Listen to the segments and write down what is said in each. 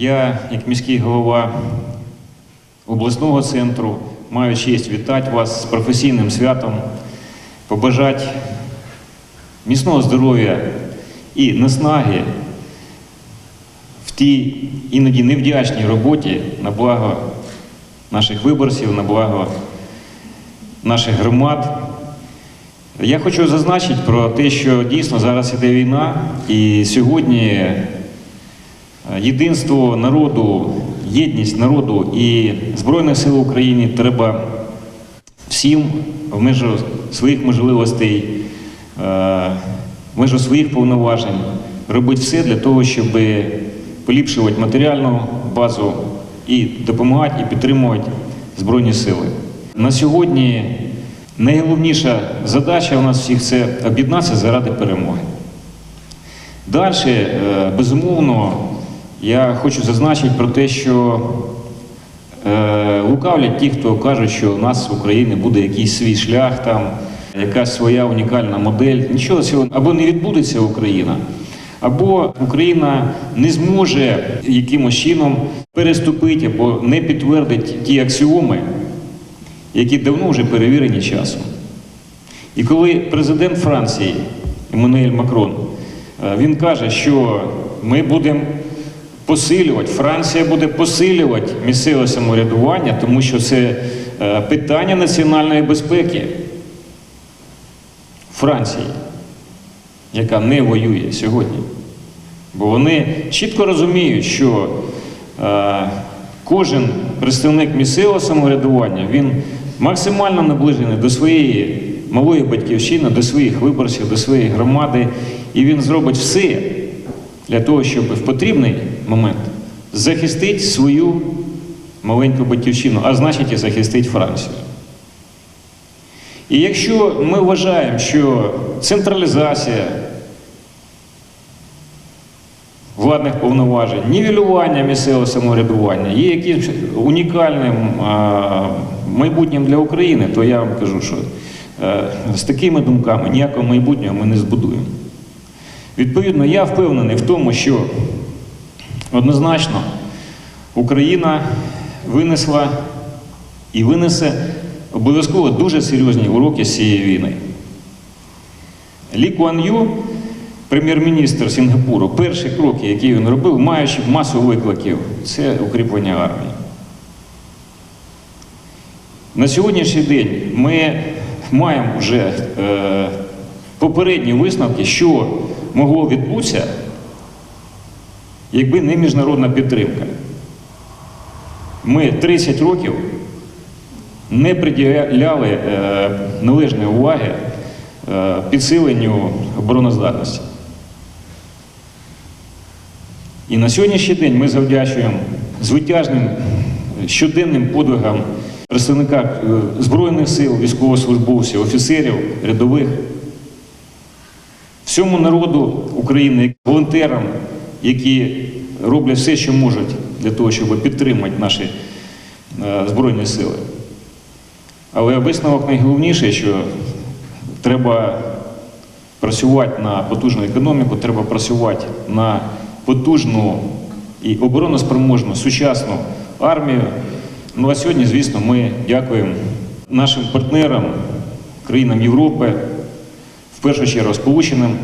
Я, як міський голова обласного центру, маю честь вітати вас з професійним святом, побажати міцного здоров'я і наснаги в тій іноді невдячній роботі на благо наших виборців, на благо наших громад. Я хочу зазначити про те, що дійсно зараз іде війна, і сьогодні єдинство народу, єдність народу і Збройних сил України треба всім в межу своїх можливостей, е, в межу своїх повноважень робити все для того, щоб поліпшувати матеріальну базу і допомагати і підтримувати Збройні сили. На сьогодні найголовніша задача у нас всіх це об'єднатися заради перемоги. Далі, е, безумовно, я хочу зазначити про те, що е, лукавлять ті, хто кажуть, що у нас в Україні буде якийсь свій шлях, там, якась своя унікальна модель. Нічого цього або не відбудеться Україна, або Україна не зможе якимось чином переступити або не підтвердить ті аксіоми, які давно вже перевірені часом. І коли президент Франції Еммануель Макрон е, він каже, що ми будемо посилювати, Франція буде посилювати місцеве самоврядування, тому що це е, питання національної безпеки Франції, яка не воює сьогодні. Бо вони чітко розуміють, що е, кожен представник місцевого самоврядування він максимально наближений до своєї малої батьківщини, до своїх виборців, до своєї громади, і він зробить все для того, щоб в потрібний момент захистити свою маленьку батьківщину, а значить і захистити Францію. І якщо ми вважаємо, що централізація владних повноважень, нівелювання місцевого самоврядування є якимось унікальним а, майбутнім для України, то я вам кажу, що е, з такими думками ніякого майбутнього ми не збудуємо. Відповідно, я впевнений в тому, що однозначно Україна винесла і винесе обов'язково дуже серйозні уроки з цієї війни. Лі Куан Ю, прем'єр-міністр Сінгапуру, перші кроки, які він робив, маючи масу викликів, це укріплення армії. На сьогоднішній день ми маємо вже е, попередні висновки, що могло відбутися, якби не міжнародна підтримка. Ми 30 років не приділяли е, належної уваги е, підсиленню обороноздатності. І на сьогоднішній день ми завдячуємо звитяжним щоденним подвигам представника е, Збройних сил, військовослужбовців, офіцерів, рядових, всьому народу України, волонтерам, які роблять все, що можуть для того, щоб підтримати наші е, Збройні сили. Але висновок найголовніший, що треба працювати на потужну економіку, треба працювати на потужну і обороноспроможну сучасну армію. Ну а сьогодні, звісно, ми дякуємо нашим партнерам, країнам Європи, в першу чергу Сполученим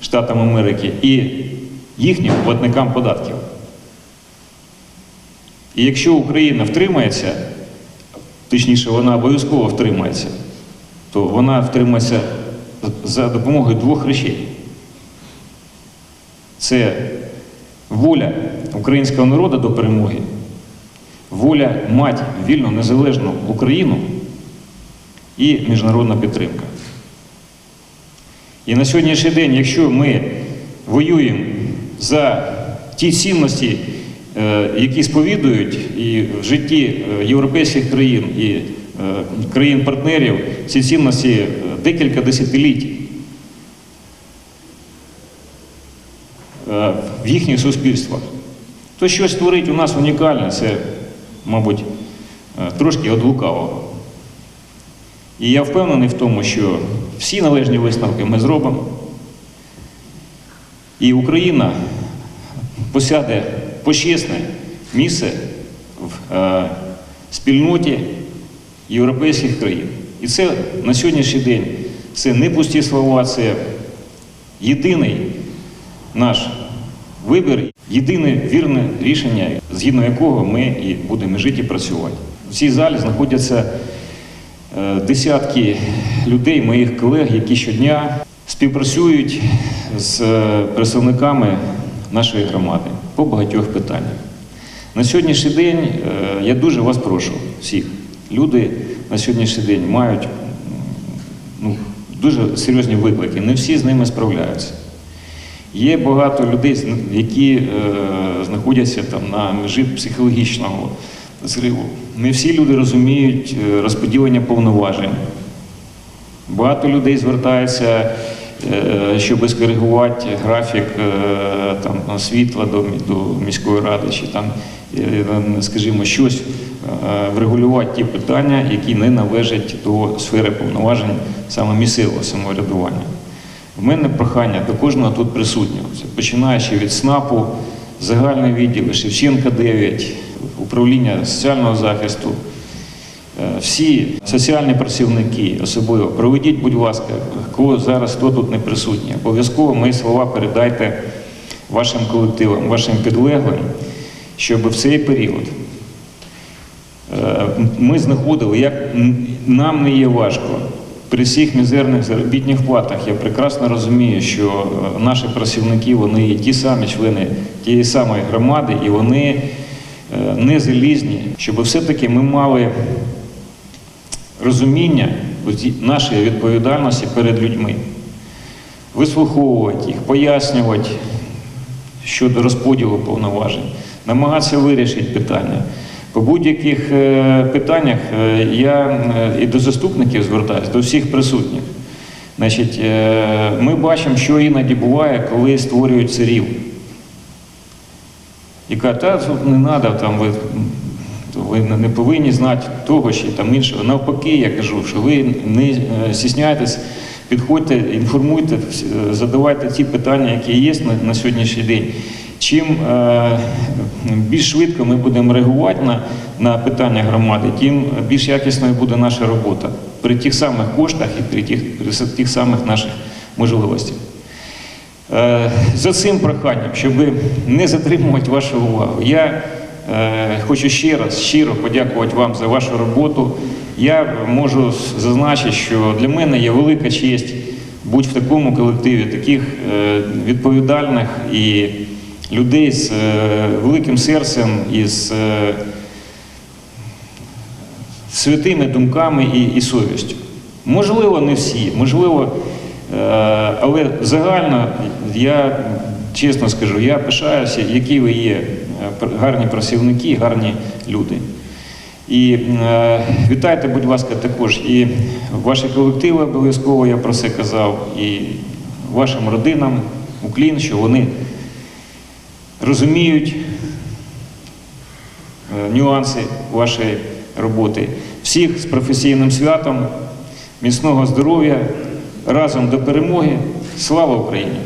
Штатам Америки і їхнім платникам податків. І якщо Україна втримається, точніше, вона обов'язково втримається, то вона втримається за допомогою двох речей. Це воля українського народу до перемоги, воля мати вільну незалежну Україну і міжнародна підтримка. І на сьогоднішній день, якщо ми воюємо за ті цінності, е, які сповідують і в житті е, європейських країн і е, країн-партнерів, ці цінності декілька десятиліть в їхніх суспільствах, то щось творить у нас унікальне, це, мабуть, трошки від лукавого. І я впевнений в тому, що всі належні висновки ми зробимо. І Україна посяде почесне місце в е, спільноті європейських країн. І це на сьогоднішній день це не пусті слова, це єдиний наш вибір, єдине вірне рішення, згідно якого ми і будемо жити і працювати. В цій залі знаходяться е, десятки людей, моїх колег, які щодня співпрацюють з е, представниками нашої громади по багатьох питаннях. На сьогоднішній день е, я дуже вас прошу всіх. Люди на сьогоднішній день мають ну, дуже серйозні виклики. Не всі з ними справляються. Є багато людей, які е, знаходяться там на межі психологічного зриву. Не всі люди розуміють е, розподілення повноважень. Багато людей звертається, щоб скоригувати графік е, там, світла до, до міської ради, чи там, е, скажімо, щось е, врегулювати ті питання, які не належать до сфери повноважень саме місцевого самоврядування. В мене прохання до кожного тут присутнього, починаючи від СНАПу, загальний відділ, Шевченка 9, управління соціального захисту, Е, всі соціальні працівники, особливо проведіть, будь ласка, кого зараз хто тут не присутній. Обов'язково мої слова передайте вашим колективам, вашим підлеглим, щоб в цей період е, ми знаходили, як нам не є важко. При всіх мізерних заробітних платах я прекрасно розумію, що е, наші працівники вони є ті самі члени тієї самої громади, і вони е, не залізні, щоб все-таки ми мали розуміння нашої відповідальності перед людьми, вислуховувати їх, пояснювати щодо розподілу повноважень, намагатися вирішити питання. По будь-яких е, питаннях е, я е, і до заступників звертаюся, до всіх присутніх. Значить, ми бачимо, що іноді буває, коли створюють царів. І кажуть, та тут не треба, там ви, ви не повинні знати того чи там іншого. Навпаки, я кажу, що ви не е, стісняйтесь, підходьте, інформуйте, е, задавайте ті питання, які є на, на сьогоднішній день. Чим е, більш швидко ми будемо реагувати на, на питання громади, тим більш якісною буде наша робота при тих самих коштах і при тих, при тих самих наших можливостях. Е, За цим проханням, щоб не затримувати вашу увагу, я хочу ще раз щиро подякувати вам за вашу роботу. Я можу зазначити, що для мене є велика честь бути в такому колективі таких е, відповідальних і людей з е, великим серцем і з е, святими думками і, і совістю. Можливо, не всі, можливо, е, але загально я чесно скажу, я пишаюся, які ви є е, гарні працівники, гарні люди. І е, вітайте, будь ласка, також і ваші колективи обов'язково, я про це казав, і вашим родинам уклін, що вони розуміють е, нюанси вашої роботи. Всіх з професійним святом, міцного здоров'я, разом до перемоги. Слава Україні!